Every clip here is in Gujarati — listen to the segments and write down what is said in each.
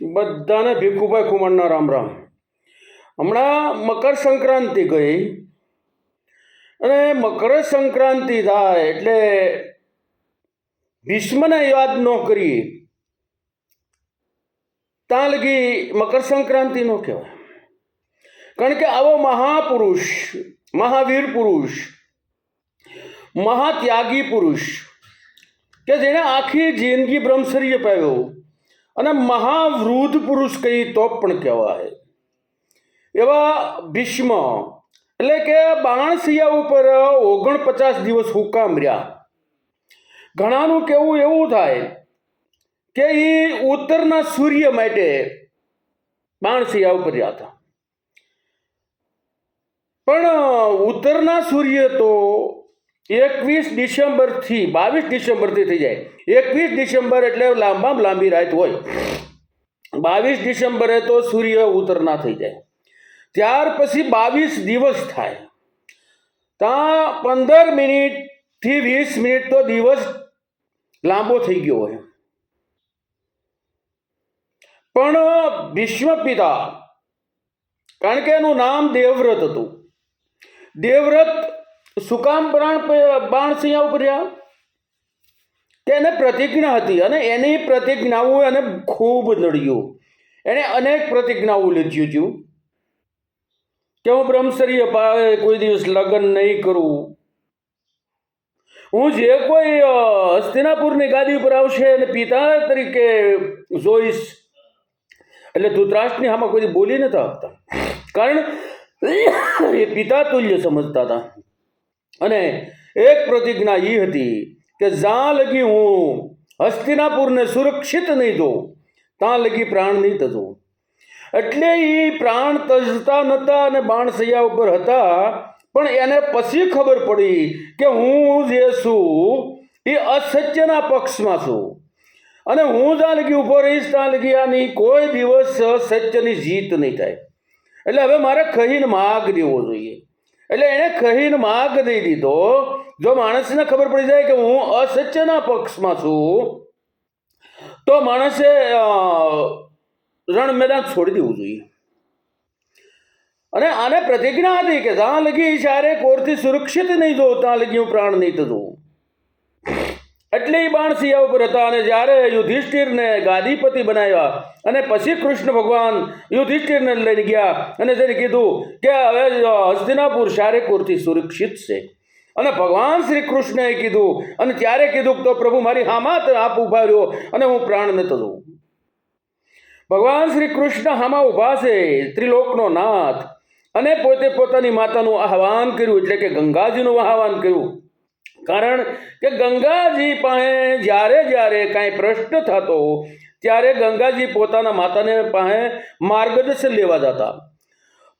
બધાને ભીખુભાઈ કુમારના રામ રામ. હમણાં મકર સંક્રાંતિ ગઈ અને મકર સંક્રાંતિ થાય એટલે ભીષ્મને યાદ ન કરી ત્યાં લગી મકર સંક્રાંતિ નો કહેવાય. કારણ કે આવો મહાપુરુષ, મહાવીર પુરુષ, મહાત્યાગી પુરુષ, કે જેણે આખી જિંદગી બ્રહ્મચર્ય પાવ્યો અને મહાવૃદ્ધ પુરુષ કહી તો પણ કહેવાય. એવા ભીષ્મ એટલે કે બાણસિયા ઉપર ઓગણપચાસ દિવસ હુકામ રહ્યા. ઘણાનું કેવું એવું થાય કે એ ઉત્તરના સૂર્ય માટે બાણસિયા ઉપર રહ્યા હતા. પણ ઉત્તરના સૂર્ય તો એકવીસ ડિસેમ્બરથી, બાવીસ ડિસેમ્બરથી થઈ જાય. એકવીસ ડિસેમ્બર એટલે લાંબામાં લાંબી રાત હોય. બાવીસ ડિસેમ્બરે તો સૂર્ય ઉતરના થઈ જાય. ત્યાર પછી બાવીસ દિવસ થાય. ત્યાં પંદર મિનિટથી વીસ મિનિટ તો દિવસ લાંબો થઈ ગયો હોય. પણ ભીષ્મ પિતા, કારણ કે એનું નામ દેવવ્રત હતું. દેવવ્રત સુકામ પ્રાણ બાણસિંહા ઉપર રહ્યા તેને પ્રતિજ્ઞા હતી અને એની પ્રતિજ્ઞાઓ એને ખૂબ નડ્યું. એણે અનેક પ્રતિજ્ઞાઓ લીધી હતું. કે હું બ્રહ્મચર્ય પાવે કોઈ દિવસ લગ્ન નહીં કરું. હું જે કોઈ હસ્તિનાપુરની ગાદી ઉપર આવશે અને પિતા તરીકે જોઈશ. એટલે ધૃતરાષ્ટ્રની આમાં કોઈ બોલી નતા આપતા. કારણ, એ પિતા તુલ્ય સમજતા હતા. અને એક પ્રતિજ્ઞા એ હતી કે જ્યાં લગી હું હસ્તિનાપુરને સુરક્ષિત નહીં જોઉં ત્યાં લગી પ્રાણ નહીં તજો. એટલે એ પ્રાણ તજતા નહોતા અને બાણસૈયા ઉપર હતા, પણ એને પછી ખબર પડી કે હું જે છું એ અસત્યના પક્ષમાં છું. અને હું જ્યાં લગી ઊભો રહીશ, ત્યાં લગી આની કોઈ દિવસ સત્યની જીત નહીં થાય. એટલે હવે મારે કહીને માગ દેવો જોઈએ. એટલે એણે કહીને માગ દઈ દીધો. જો માણસને ખબર પડી જાય કે હું અસત્યના પક્ષમાં છું, તો માણસે રણ મેદાન છોડી દેવું જોઈએ. અને આને પ્રતિજ્ઞા હતી કે જ્યાં લગી જ્યારે કોરથી સુરક્ષિત નહીં જોઉં ત્યાં લગી હું પ્રાણ નહીં થતું એટલે એ બાણસિયા ઉપર હતા અને જ્યારે યુધિષ્ઠિરને ગાદીપતિ બનાવ્યા અને પછી કૃષ્ણ ભગવાન યુધિષ્ઠિરને લઈને ગયા અને તેને કીધું કે હવે હસ્તિનાપુર શારેકુરથી સુરક્ષિત છે. અને ભગવાન શ્રી કૃષ્ણએ કીધું અને ત્યારે કીધું તો પ્રભુ મારી હામાં આપ ઊભા રહ્યો અને હું પ્રાણ ન દઉં ભગવાન શ્રી કૃષ્ણ હામાં ઊભા છે, ત્રિલોકનો નાથ. અને પોતે પોતાની માતાનું આહવાન કર્યું, એટલે કે ગંગાજીનું આહવાન કર્યું. કારણ કે ગંગાજી પાસે જ્યારે જ્યારે કાંઈ પ્રશ્ન થતો, ત્યારે ગંગાજી પોતાના માતાને પાસે માર્ગદર્શન લેવા જતા.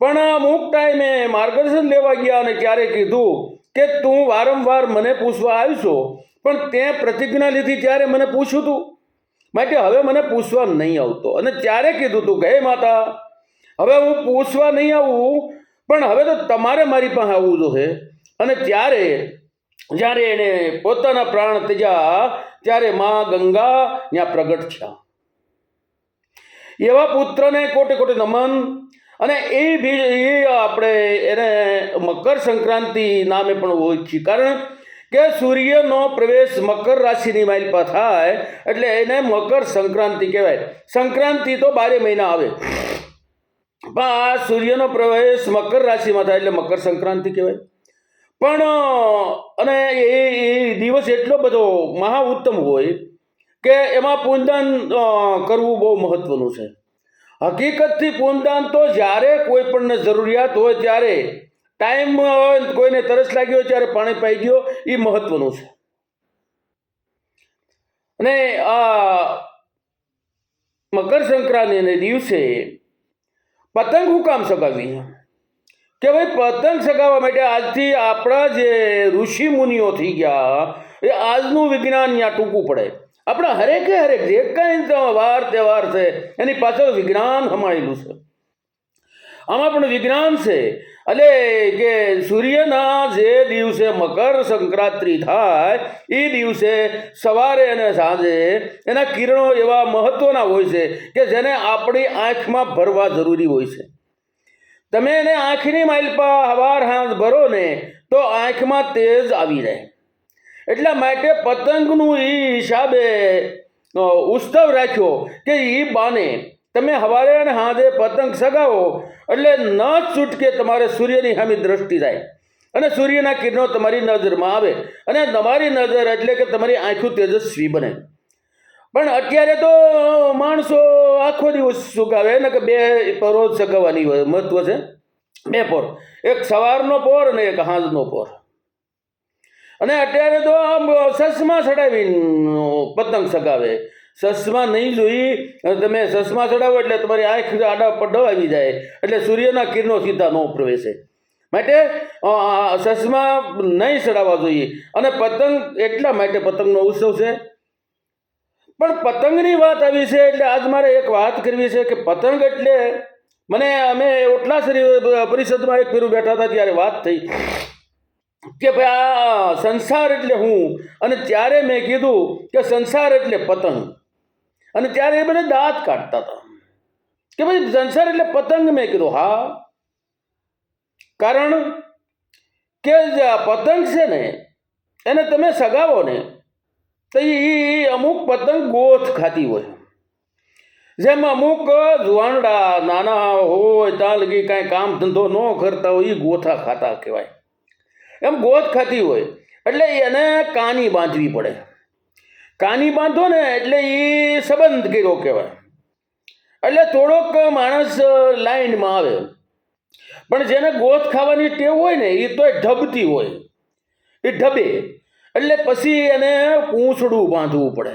પણ અમુક ટાઈમે માર્ગદર્શન લેવા ગયા અને ત્યારે કીધું કે તું વારંવાર મને પૂછવા આવીશો, પણ તે પ્રતિજ્ઞા લીધી ત્યારે મને પૂછ્યું તું. માટે હવે મને પૂછવા નહીં આવતો. અને ત્યારે કીધું તું કે માતા, હવે હું પૂછવા નહીં આવું, પણ હવે તો તમારે મારી પાસે આવવું જોઈએ અને ત્યારે જ્યારે એણે પોતાના પ્રાણ ત્યજા ત્યારે મા ગંગા ત્યાં પ્રગટ થયા. એવા પુત્રને કોટે કોટે નમન અને એ બી એ આપણે એને મકર સંક્રાંતિ નામે પણ ઓળખી કારણ કે સૂર્યનો પ્રવેશ મકર રાશિની માઇલપા થાય એટલે એને મકર સંક્રાંતિ કહેવાય. સંક્રાંતિ તો બારે મહિના આવે. પણ આ સૂર્યનો પ્રવેશ મકર રાશિમાં થાય એટલે મકર સંક્રાંતિ કહેવાય. પણ, અને એ એ દિવસ એટલો બધો મહા ઉત્તમ હોય કે એમાં પૂનદાન કરવું બહુ મહત્વનું છે. હકીકતથી પૂનદાન તો જ્યારે કોઈ પણને જરૂરિયાત હોય, ત્યારે ટાઈમ કોઈને તરસ લાગી હોય, ત્યારે પાણી પાઈ ગયો એ મહત્વનું છે. અને આ મકર સંક્રાંતિને દિવસે પતંગ હું કામ સગાવી કે ભાઈ પતંગ સગાવવા માટે આજથી આપણા જે ઋષિ મુનિઓ થઈ ગયા, એ આજનું વિજ્ઞાન ત્યાં ટૂંકું પડે. આપણા હરેકે હરેક જે કંઈ વાર તહેવાર છે, એની પાછળ વિજ્ઞાન હમાયેલું છે. આમાં પણ વિજ્ઞાન છે. એટલે કે સૂર્યના જે દિવસે મકર સંક્રાંતિ થાય, એ દિવસે સવારે અને સાંજે એના કિરણો એવા મહત્વના હોય છે કે જેને આપણી આંખમાં ભરવા જરૂરી હોય છે. તમે એને આંખની માઇલ પર હવાર હાથ ભરો ને તો આંખમાં તેજ આવી જાય એટલા માટે પતંગનું એ હિસાબે ઉત્સવ રાખ્યો કે એ બાને તમે હવારે અને હાથે પતંગ સગાવો એટલે ન છૂટકે તમારે સૂર્યની સામે દ્રષ્ટિ જાય. અને સૂર્યના કિરણો તમારી નજરમાં આવે. અને તમારી નજર એટલે કે તમારી આંખો તેજસ્વી બને. પણ અત્યારે તો માણસો આખો દિવસ સુકાવે ને કે બે રોજ સગાવવાની મહત્વ છે. બે પોર. એક સવારનો પોર અને એક હાંજનો પોર. અને અત્યારે તો આમ સસમા ચડાવીને પતંગ સગાવે. સસમા નહીં જોઈ તમે સસમા ચડાવો એટલે તમારી આંખ આડા પડો આવી જાય, એટલે સૂર્યના કિરણો સીધા ન પ્રવેશે. માટે સસમા નહીં ચડાવવા જોઈએ. અને પતંગ એટલા માટે પતંગનો ઉત્સવ છે પણ પતંગની વાત આવી છે એટલે આજ મારે એક વાત કરવી છે કે પતંગ એટલે મને અમે ઓટલાસરી પરિષદમાં એક ફેરું બેઠા હતા ત્યારે વાત થઈ કે ભાઈ આ સંસાર એટલે હું અને ત્યારે મેં કીધું કે સંસાર એટલે પતંગ અને ત્યારે એ બધા દાંત કાઢતા હતા. કે ભાઈ સંસાર એટલે પતંગ મેં કીધું, હા. કારણ કે પતંગ છે ને, એને તમે સગાવો ને તો એ અમુક પતંગ ગોથ ખાતી હોય. જેમ અમુક જુવાનડા નાના હોય ત્યાં લગી કાંઈ કામ ધંધો ન કરતા હોય એ ગોથા ખાતા કહેવાય. એમ ગોથ ખાતી હોય, એટલે એને કાની બાંધવી પડે. કાની બાંધો ને એટલે એ સંબંધ કર્યો કહેવાય. એટલે થોડોક માણસ લાઈનમાં આવે. પણ જેને ગોથ ખાવાની ટેવ હોય ને એ તો ઢબતી હોય. એ ઢબે. એટલે પછી એને પૂંછડું બાંધવું પડે.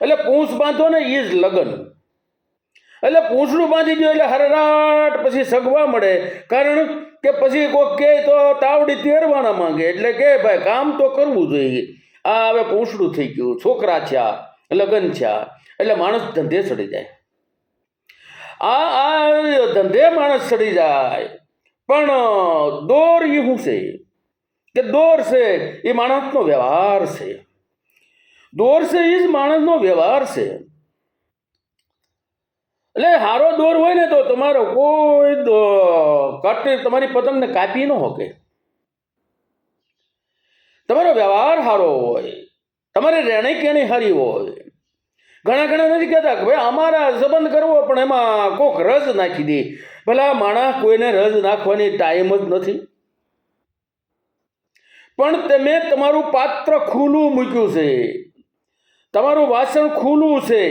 એટલે પૂંછ બાંધો ને એ જ લગન. એટલે પૂંછડું બાંધી દો એટલે હરરાટ પછી સગવા મળે. કારણ કે પછી કોઈક કહે તો તાવડી તેરવાના માંગે. એટલે કે ભાઈ કામ તો કરવું જોઈએ. આ હવે પૂંછડું થઈ ગયું. છોકરા થયા, લગ્ન થયા, એટલે માણસ ધંધે ચડી જાય. આ આ ધંધે માણસ ચડી જાય. પણ દોર એ શું છે? કે દોર છે એ માણસનો વ્યવહાર છે. દોર છે એ જ માણસનો વ્યવહાર છે. એટલે હારો દોર હોય ને તો તમારો કોઈ કટ, તમારી પતંગને કાપી ન હોકે. તમારો વ્યવહાર સારો હોય, તમારી રહેણી કેણી સારી હોય. ઘણા ઘણા નથી કહેતા કે ભાઈ અમારા સંબંધ કરવો પણ એમાં કોક રસ નાખી દે. ભલા માણસ કોઈને રસ નાખવાની ટાઈમ જ નથી. પણ તમે તમારું પાત્ર ખુલ્લું મૂક્યું છે. તમારું વાસણ ખુલ્લું છે.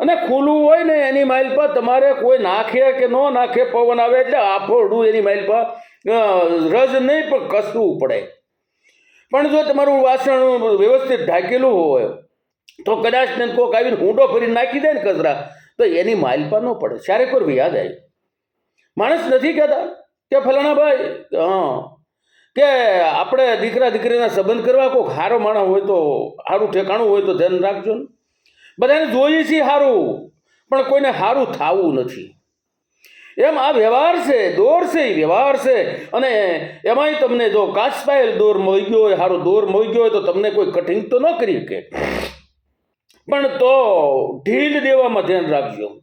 અને ખુલ્લું હોય ને એની માઇલ પર તમારે કોઈ નાખે કે ન નાખે પવન આવે એટલે આફોડું એની માઇલ પર રજ નહીં, પણ કસવું પડે. પણ જો તમારું વાસણ વ્યવસ્થિત ઢાંકેલું હોય, તો કદાચ ને કોક આવીને ઊંડો ફરીને નાખી દે ને કચરા, તો એની માઇલ પર ન પડે. ક્યારેક યાદ આવી માણસ નથી કહેતા કે, ફલાણા ભાઈ, હા કે આપણે દીકરા દીકરીના સંબંધ કરવા કોઈક સારો માણસ હોય તો સારું ઠેકાણું હોય તો ધ્યાન રાખજો ને. બધાને જોઈએ છીએ સારું પણ કોઈને સારું થવું નથી. એમ આ વ્યવહાર છે, દોર છે એ વ્યવહાર છે. અને એમાંય તમને જો કાચપાયેલ દોર મળી ગયો હોય સારો દોર મળી ગયો હોય તો તમને કોઈ કઠિન તો ન કરી શકે. પણ તો ઢીલ દેવામાં ધ્યાન રાખજો.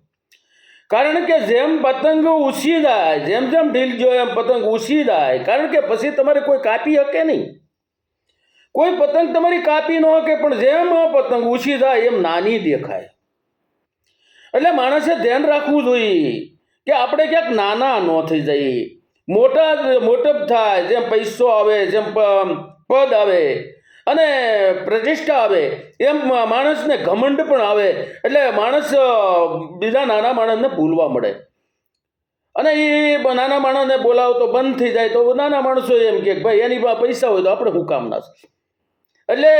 કારણ કે જેમ પતંગ ઉછી જાય, જેમ જેમ ઢીલ જો એમ પતંગ ઉછી જાય. કારણ કે પછી તમારે કોઈ કાપી શકે નહીં. કોઈ પતંગ તમારી કાપી ન શકે પણ જેમ પતંગ ઉછી જાય, એમ નાની દેખાય. એટલે માણસે ધ્યાન રાખવું જોઈએ કે આપણે ક્યાંક નાના ન થઈ જઈએ. મોટા, મોટપ થાય, જેમ પૈસો આવે, જેમ પદ આવે અને પ્રતિષ્ઠા આવે. એમ માણસને ઘમંડ પણ આવે. એટલે માણસ બીજા નાના માણસને ભૂલવા મળે. અને એ નાના માણસને બોલાવો તો બંધ થઈ જાય. તો નાના માણસો એમ કે ભાઈ, એની પાસે પૈસા હોય તો આપણે હું કામ ના એટલે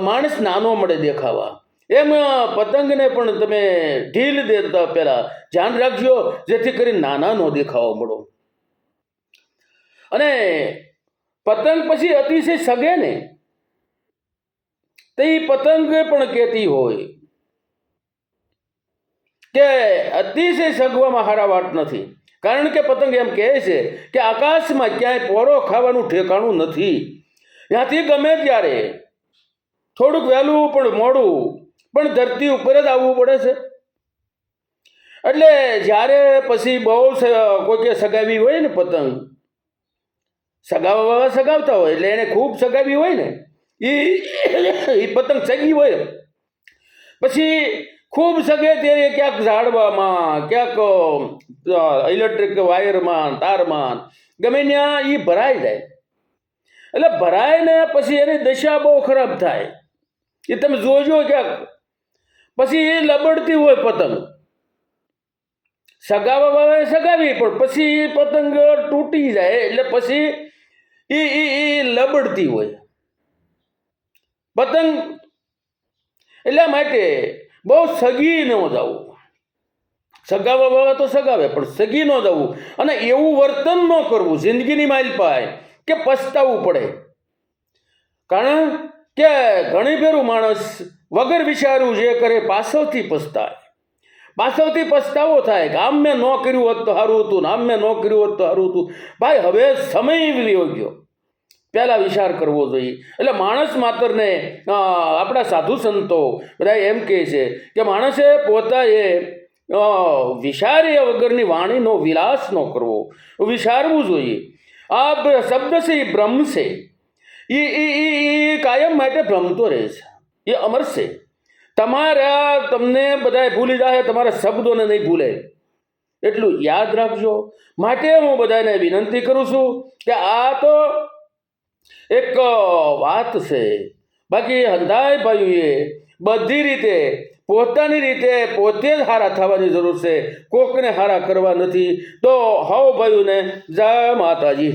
માણસ નાનો મળે દેખાવા. એમ પતંગને પણ તમે ઢીલ દેતા પહેલા ધ્યાન રાખજો, જેથી કરી નાના નો દેખાવા મળો. અને પતંગ પછી અતિશય સગે ને. તો પતંગ પણ કહેતી હોય. કે અતિશય સગવામાં હારા વાત નથી. કારણ કે પતંગ એમ કહે છે કે આકાશમાં ક્યાંય પોરો ખાવાનું ઠેકાણું નથી. ત્યાંથી ગમે ત્યારે થોડુંક વહેલું પણ મોડું પણ ધરતી ઉપર જ આવવું પડે છે. એટલે જ્યારે પછી બહુ કોઈકે સગાવી હોય ને પતંગ, સગાવવા સગાવતા હોય એટલે એને ખૂબ સગાવી હોય ને એ એ પતંગ સગી હોય પછી ખૂબ સગે ત્યારે ક્યાંક ઝાડવામાં, ક્યાંક ઇલેક્ટ્રિક વાયરમાં તારમાં, ગમે ત્યાં એ ભરાઈ જાય. એટલે ભરાય ને પછી એની દશા બહુ ખરાબ થાય. એ તમે જોજો ક્યાંક. પછી એ લબડતી હોય પતંગ. સગાવા વાળાએ સગાવી, પણ પછી એ પતંગ તૂટી જાય, એટલે પછી એ એ લબડતી હોય. પતંગ એટલા માટે બહુ સગી ન જવું. સગાવા વાળા તો સગાવે, પણ સગી ન જવું. અને એવું વર્તન ન કરવું, જિંદગીની માઇલ પાય કે પસ્તાવવું પડે. કારણ કે ઘણી ફેરું માણસ વગર વિચાર્યું જે કરે, પાછળથી પસ્તાય. પાછળથી પસ્તાવો થાય કે આમ મેં ન કર્યું હોત તો સારું હતું આમ મેં ન કર્યું હોત તો સારું હતું. ભાઈ, હવે સમય રહ્યો ગયો. પહેલાં વિચાર કરવો જોઈએ. એટલે માણસ માત્રને આપણા સાધુ સંતો બધા એમ કહે છે કે માણસે પોતાએ વિચાર્યા વગરની વાણીનો વિલાસ ન કરવો. વિચારવું જોઈએ. આ શબ્દ છે, એ બ્રહ્મ છે. એ- એ કાયમ માટે ભ્રમતો રહે છે. એ અમર છે. તમારા, તમને બધાએ ભૂલી જાય તમારા શબ્દોને નહીં ભૂલે. એટલું યાદ રાખજો. માટે હું બધાને વિનંતી કરું છું કે આ તો એક વાત છે. બાકી હંધાય ભાઈઓએ બધી રીતે પોતાની રીતે પોતે જ હારા થવાની જરૂર છે. કોકને હારા કરવા નથી. તો હવ ભાઈઓને જય માતાજી.